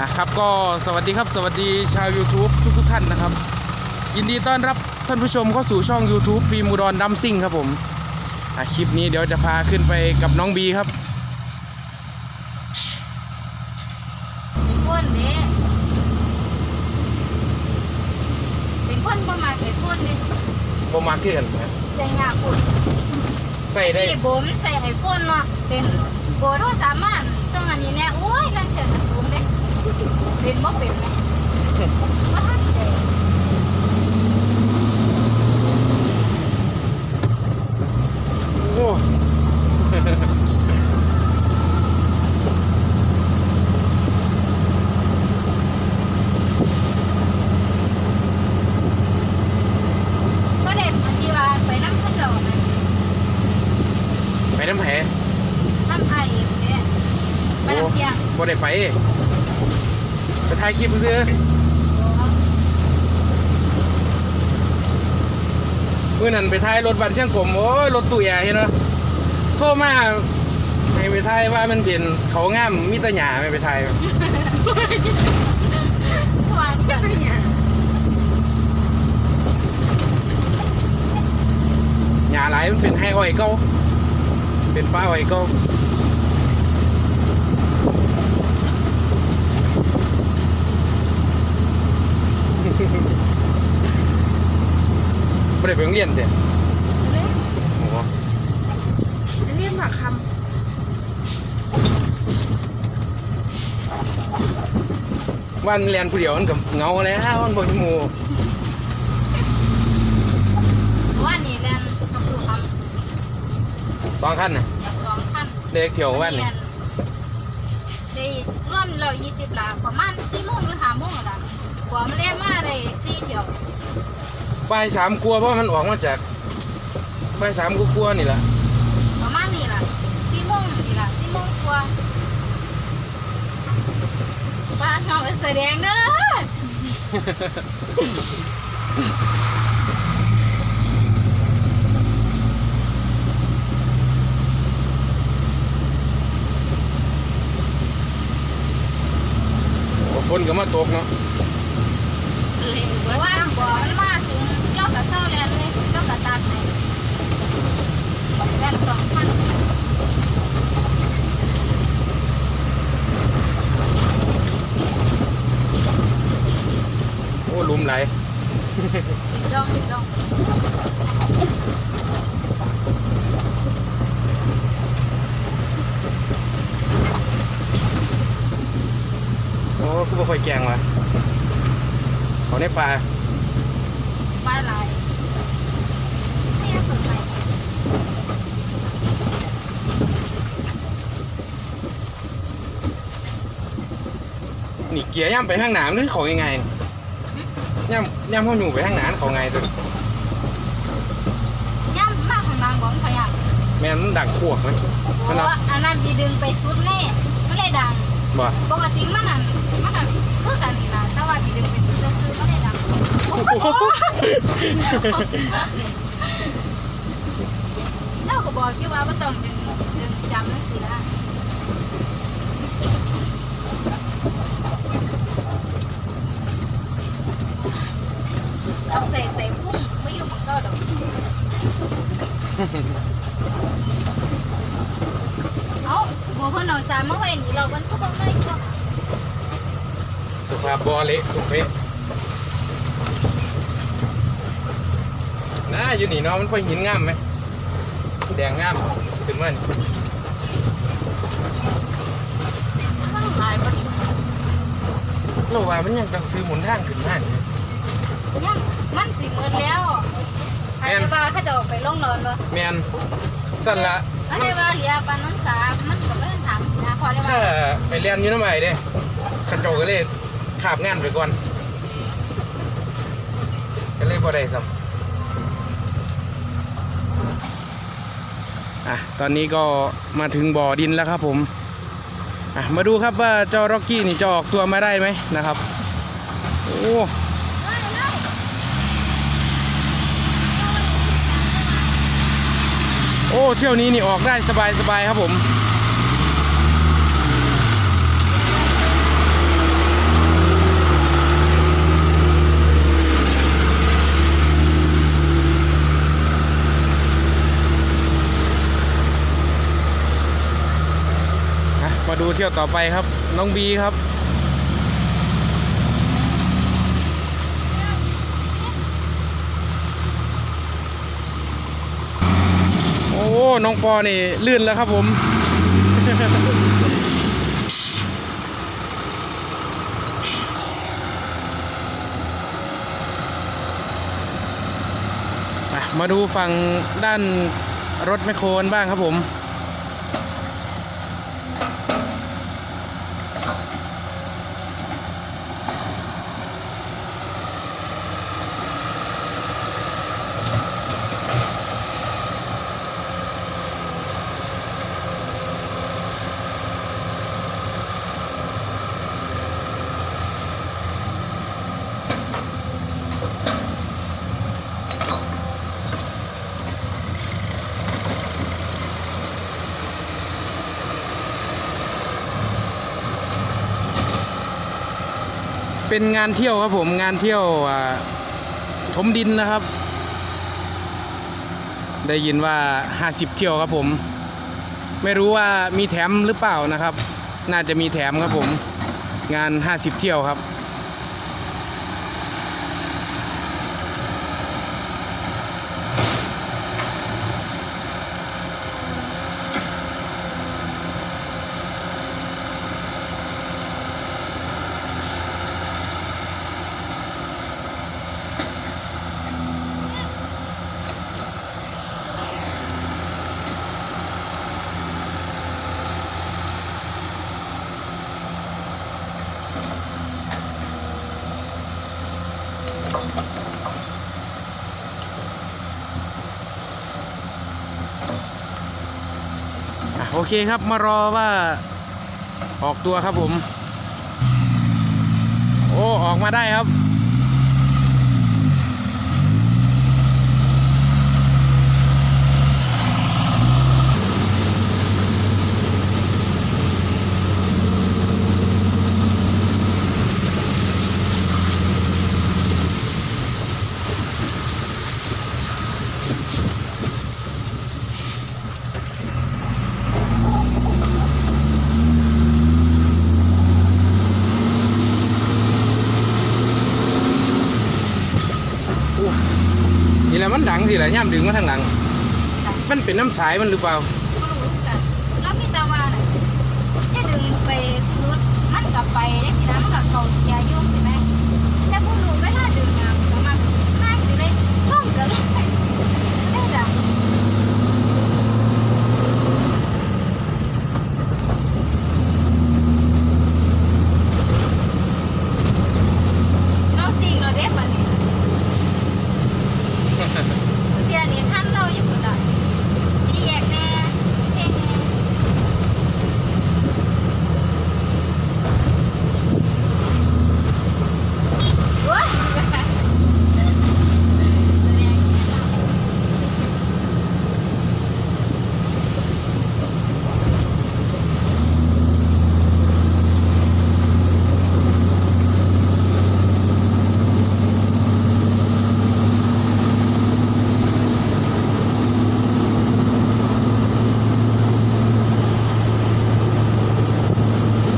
นะครับ ก็สวัสดีครับสวัสดีชาว YouTube ทุกทุกๆท่านนะครับ ยินดีต้อนรับท่านผู้ชมเข้าสู่ช่อง YouTube ฟิล์มอุดรดัมซิ่งครับผมอะคลิปนี้เดี๋ยวจะพาขึ้นไปกับน้องบีครับเป็นคนเด้เป็นคนบ่มาเป็นคนเด้โบมาเกินนะใส่ยาปุ่นใส่ได้ที่โบมันใส่ไอโฟนเนาะเป็นโบโทรสามารถซึ่งอันนี้แน่โอ้ยนั่นเกิดกระสูงเด้ เป็นบ่เป็นไหมว่าทันเด้โอ้ก็เด็ดมันจีว่าไปน้ำข้าวจอนะไปน้ำแผลน้ำไอเด้ไปน้ำเชียงโบได้ไปไป ถ่ายคลิปซื้อเมื่อนั้นไปถ่ายรถบัสเชียงกลมโอ้ยรถตู้ใหญ่เห็นเนาะโทรมาให้ไปถ่ายว่ามันเป็นเขางามมีแตะหยาไม่ไปถ่ายกวางสัตว์เนี่ยหญ้าหลายมันเป็นให้อ้อยเก่าเป็นป้าอ้อยเก่า ไม่ได้ไปโรงเรียนเด้โอ้โหเรียกหมากควันเรียนผู้เดียวมันกับเหงาแล้วมันบ่มีหมู่ว่านี่เรียนกับครูคสองคันน่ะำกับสองพันเด็กเที่ยววันนี่ได้ร่วมเรายี่สิบละประมาณสี่โมงหรือห้าโมงละกว่ามันเรียนมาได้สี่เที่ยว บ่ายสามกลัวเพราะมันออกมาจากบ่ายสามกลัวๆนี่แหละประมาณนี้ล่ะสี่โมงนี่ล่ะสี่โมงกว่าบ้านเราไปแสดงเด้อโอ้ฝนก็มาตกเนาะ เพราะว่าบ่มันมาถึงเจ้ากับเศร้าแลนเลยเจ้ากับตัดเลยแลนสองพัน โอ้หลุมไหลายอีกดองอีกดองโอ้คือบ่ค่อยแกงว่ะเขาในป่าปลาไหลไม่ได้สนใจนี่เกียร์ย่ำไปข้างหนามหรือเขายังไง ย่ำย่ำเขาอยู่ไปข้างหนานเขาไงตัวย่ำมากของนางบอกขยันแม่นมันดักขวกไหมเพมันราะเนาะว่าอันนั้นดีดึงไปสุดเล่ไม่ได้ดังบ่ปกติมันนั่นมันก็คือกันนี่ล่ะแต่ว่าดีดึงไปสุดก็ซื้อไม่ได้ดังเราก็บอกที่ว่าไม่ต้องดึงดึงจำนั่นสิละเอาใส่ใส่พุ่งไม่อยู่มันก็ดอกเอาโมเพิ่นเอาสามมาไว้นี่เรามันก็บ่ไม่ก็ สภาพบ่อเละทุกเพะน่าอยู่นี่เนาะมันค่อยหินงามไหมแดงงามถึงมันำต้องหลายประเด็นเราว่ามันยังต้องซื้อหมุนทางขึ้นมานี่ยังมันสิหมืดแล้วอันนี้ว่าเขาจะออกไปลงนอนบ่แมนสั่นละอันนี้ว่าเหลียปานนั้นสามันก็ไม่ได้ถามสินะพอได้ว่า ถ้าไปเรียนอยู่น้ำใหม่เด้ขันโจก็เลย ขาบงานไปก่อนก็เลยบ่ได้ซ้ำอะตอนนี้ก็มาถึงบ่อดินแล้วครับผมอะมาดูครับว่าเจ้าร็อกกี้นี่จะออกตัวมาได้ไหมนะครับโอ้โอ้เที่ยวนี้นี่ออกได้สบายสบายๆครับผม เที่ยวต่อไปครับ น้องบีครับ โอ้ น้องปอนี่ ลื่นแล้วครับผมมาดูฝั่งด้านรถแมคโครนบ้างครับผม เป็นงานเที่ยวครับผมงานเที่ยวถมดินนะครับ ได้ยินว่า 50 เที่ยวครับผม ไม่รู้ว่ามีแถมหรือเปล่านะครับ น่าจะมีแถมครับผม งาน 50 เที่ยวครับ โอเคครับมารอว่าออกตัวครับผม โอ้ ออกมาได้ครับ แหละมันดังสิแหละย่ำดึงมาทางหลัง มันเป็นน้ำสายมันหรือเปล่า ก็รู้กันแล้วมีแต่ว่าน่ะจะดึงไปสุดมันกลับไปได้สินะมันกับเขาเกียร์ยุ่งใช่ไหมแต่ผู้รู้เวลาดึงอะประมาณห้าสิเลยล่องกันเลยได้จ้ะเราสิ่งเราได้ปะเนี่ยเดี๋ยวนี้ท่านเราอยู่บ่ได้สิแยกแน่เท่แน่ ว้าย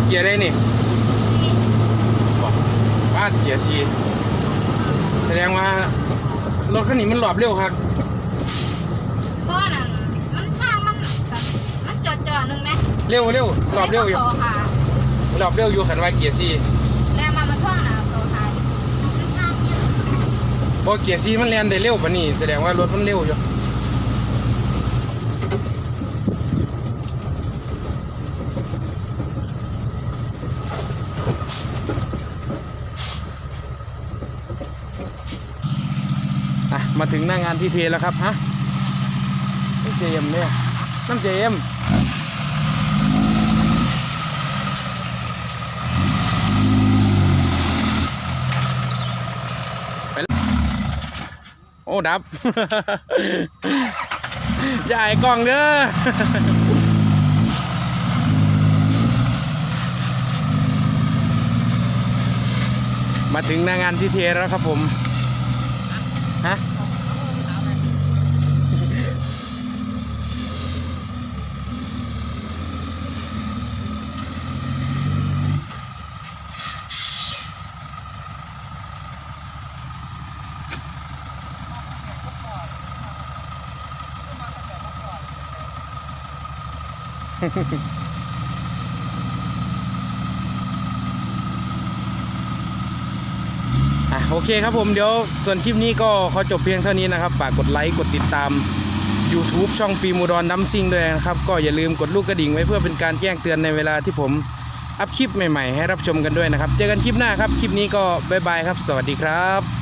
เกีย ร์ได้นี่บอกบ้านเกียร์ซีแสดงว่ารถคันนี้มันหลอบเร็วครับก้อนนั้นมันทางมันสั่นมันจอดจอดๆหนึงไหมเร็วเร็วหลอบเร็วอยู่ต่อค่ะหลอบเร็วอยู่ขันว่าเกียร์ซีแล้วมามันท่องนะต่อค่ะมันทางเนี่ยเพอเกียร์ซีมันแล่นได้เร็วปานนี้แสดงว่ารถมันเร็วอยู่ อะมาถึงหน้างานที่เทแล้วครับฮะน้ำเจมเนี่ยน้ำเจมโอ้ ดับ อย่าไอ้กล้องเด้อ มาถึงหน้างานที่เทแล้วครับผมฮะ呵呵呵 โอเคครับผมเดี๋ยวส่วนคลิปนี้ก็ขอจบเพียงเท่านี้นะครับ ฝากกดไลค์กดติดตาม YouTube ช่องฟิล์มูดอนน้ำซิงด้วยนะครับ ก็อย่าลืมกดลูกกระดิ่งไว้เพื่อเป็นการแจ้งเตือนในเวลาที่ผมอัพคลิปใหม่ๆ ให้รับชมกันด้วยนะครับ เจอกันคลิปหน้าครับ คลิปนี้ก็บ๊ายบายครับ สวัสดีครับ